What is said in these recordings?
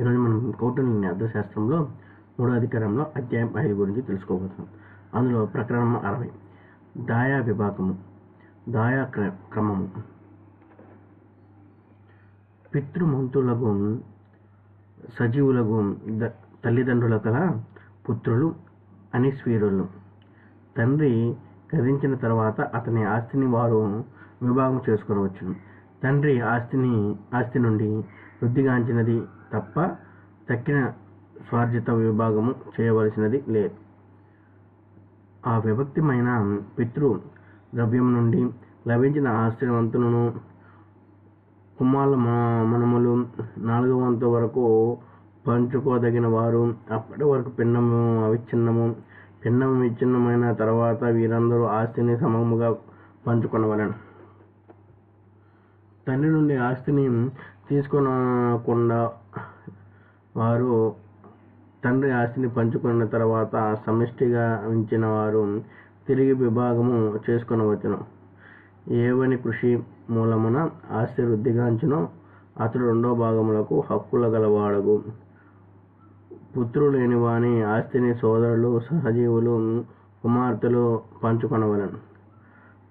ఈరోజు మనం కౌటిల్య అర్థశాస్త్రంలో మూడో అధికారంలో అధ్యాయం ఐదు గురించి తెలుసుకోబోతున్నాం. అందులో ప్రకరణం అరవై. దాయా విభాగము దాయా క్ర- క్రమము. పితృమంతులకు సజీవులకు ద- తల్లిదండ్రుల కల పుత్రులు అనిస్వీరులు తండ్రి గదించిన తర్వాత అతని ఆస్తిని వారు విభాగం చేసుకొనవచ్చును. తండ్రి ఆస్తిని ఆస్తి నుండి వృద్ధిగాంచినది తప్ప తక్కిన స్వార్జిత విభాగము చేయవలసినది లేదు. ఆ విభక్తిమైన పితృ ద్రవ్యం నుండి లభించిన ఆస్తివంతులను కుమారుల మ- మనములు నాలుగవ వంతు వరకు పంచుకోదగిన వారు అప్పటి వరకు పిండము అవిచ్ఛిన్నము పిండము విచ్ఛిన్నమైన తర్వాత వీరందరూ ఆస్తిని సమముగా పంచుకొనవలెను. తండ్రి నుండి ఆస్తిని తీసుకొనకుండా వారు తండ్రి ఆస్తిని పంచుకున్న తర్వాత సమిష్టిగా ఉంచిన వారు తిరిగి విభాగము చేసుకొనవచ్చును. ఏవని కృషి మూలమున ఆస్తి వృద్ధిగాంచునో అతడు రెండో భాగములకు హక్కుల గలవాడగు. పుత్రులు లేని వాని ఆస్తిని సోదరులు సహజీవులు కుమార్తెలు పంచుకొనవలెను.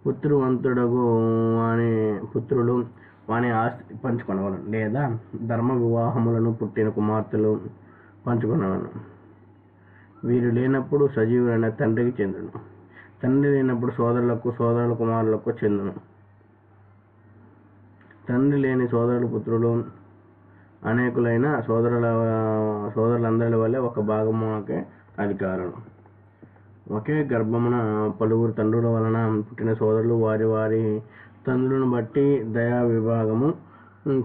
పుత్రువంతుడగు వాని పుత్రులు వాని ఆస్తి పంచుకొనవలను లేదా ధర్మ వివాహములను పుట్టిన కుమార్తెలు పంచుకొనవలను. వీరు లేనప్పుడు సజీవులైన తండ్రికి చెందును. తండ్రి లేనప్పుడు సోదరులకు సోదరుల కుమారులకు చెందును. తండ్రి లేని సోదరుల పుత్రులు అనేకులైన సోదరుల సోదరులందరి వల్లే ఒక భాగమునకే అధికారులు. ఒకే గర్భమున పలువురు తండ్రుల వలన పుట్టిన సోదరులు వారి వారి తండ్రులను బట్టి దయా విభాగము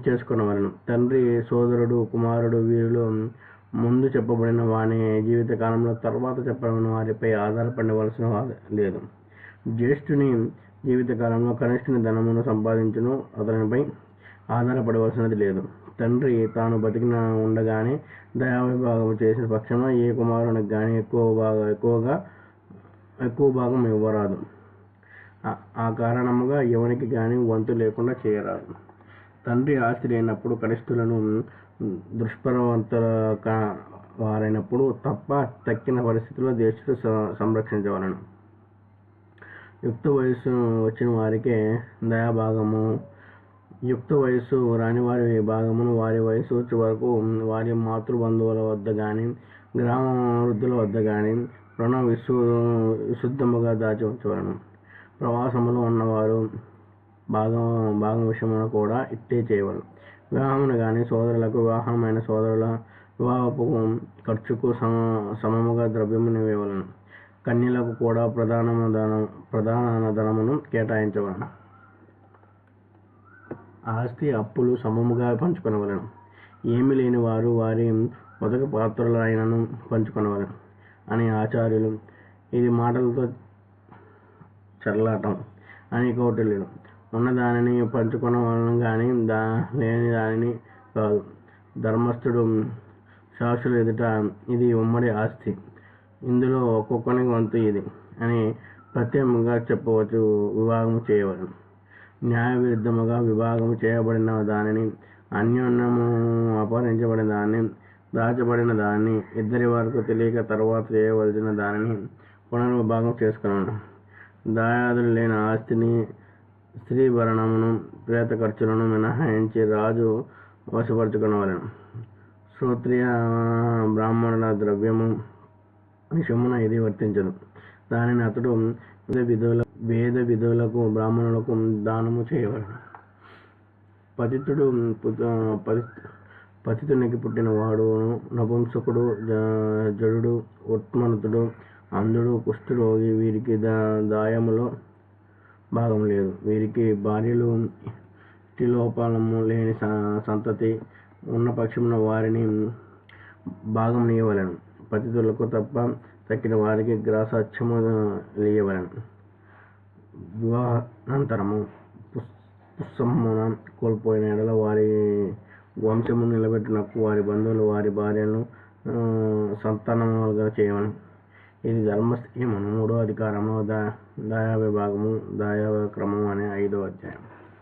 చేసుకున్నవారను. తండ్రి సోదరుడు కుమారుడు వీరిలో ముందు చెప్పబడిన వాని జీవితకాలంలో తర్వాత చెప్పబడిన వారిపై ఆధారపడవలసిన లేదు. జ్యేష్ఠుని జీవితకాలంలో కనిష్ఠుని ధనమును సంపాదించును అతనిపై ఆధారపడవలసినది లేదు. తండ్రి తాను బతికిన ఉండగానే దయా విభాగం చేసిన పక్షంలో ఏ కుమారునికి కానీ ఎక్కువ బాగా ఎక్కువగా ఎక్కువ భాగం ఇవ్వరాదు. ఆ- కారణముగా ఎవనికి కానీ వంతు లేకుండా చేయరాదు. తండ్రి ఆస్తి లేనప్పుడు కనిష్ఠులను దుష్ప్రవంతుల వారైనప్పుడు తప్ప తక్కిన పరిస్థితుల్లో దేశుడు సంరక్షించవలను. యుక్త వయస్సు వచ్చిన వారికే దయాభాగము యుక్త వయస్సు రాని వారి భాగమును వారి వయసు వచ్చే వరకు వారి మాతృబంధువుల వద్ద కానీ గ్రామ వృద్ధుల వద్ద కానీ రుణ విశు విశుద్ధముగా దాచి ఉంచవలను. ప్రవాసములో ఉన్నవారు భాగం భాగం విషయమున కూడా ఇట్టే చేయవలను. వివాహమును కానీ సోదరులకు వివాహమైన సోదరుల వివాహపు ఖర్చుకు సమ సమముగా ద్రవ్యమును ఇవ్వవలను. కన్యలకు కూడా ప్రధాన ధనం ప్రధాన ధనమును కేటాయించవలను. ఆస్తి అప్పులు సమముగా పంచుకొనవలను. ఏమి లేని వారు వారి మొదటి పాత్రలైనను పంచుకొనవలను అని ఆచార్యులు ఇది మాటలతో చర్లాటం అని కౌటిల్యుడు ఉన్న దానిని పంచుకొనవలను కానీ దా లేని దానిని కాదు. ధర్మస్థుడు సాక్షులు ఎదుట ఇది ఉమ్మడి ఆస్తి. ఇందులో ఒక్కొక్కని వంతు ఇది అని ప్రత్యేకంగా చెప్పవచ్చు వివాహం చేయవలను. న్యాయవిరుద్ధముగా విభాగము విభాగం చేయబడిన దానిని అన్యోన్యము అపహరించబడిన దాన్ని దాచబడిన దాన్ని ఇద్దరి వరకు తెలియక తర్వాత చేయవలసిన దానిని పునర్విభాగం చేసుకున్నాను దాయాదులు లేని ఆస్తిని స్త్రీ భరణమును ప్రేత ఖర్చులను మినహాయించి రాజు వశపరచుకునవలెను. శ్రోత్రియ బ్రాహ్మణుల ద్రవ్యము విషమున ఇది వర్తించదు దానిని అతడు విధుల వేద విధులకు బ్రాహ్మణులకు దానము చేయవలెను. పతితుడు పుత- పతి పతితునికి పుట్టిన వాడు నపుంసకుడు జ- జడుడు ఉత్మనుతుడు అంధుడు కుష్ఠరోగి వీరికి దా దాయములో భాగం లేదు. వీరికి భార్యలు ఇట్టి లోపాలము లేని స- సంతతి ఉన్న పక్షమున వారిని భాగం నీయవలను. పతితులకు తప్ప తక్కిన వారికి గ్రాసాధ్యము లీయవలెను. వివాహానంతరము పుస్- కోల్పోయిన ఎడల వారి వంశము నిలబెట్టునకు వారి బంధువులు వారి భార్యను సంతానములుగా చేయవను ఇది ధర్మస్థిమను మూడో అధికారము దా దాయా విభాగము దాయా క్రమం అనే ఐదో అధ్యాయం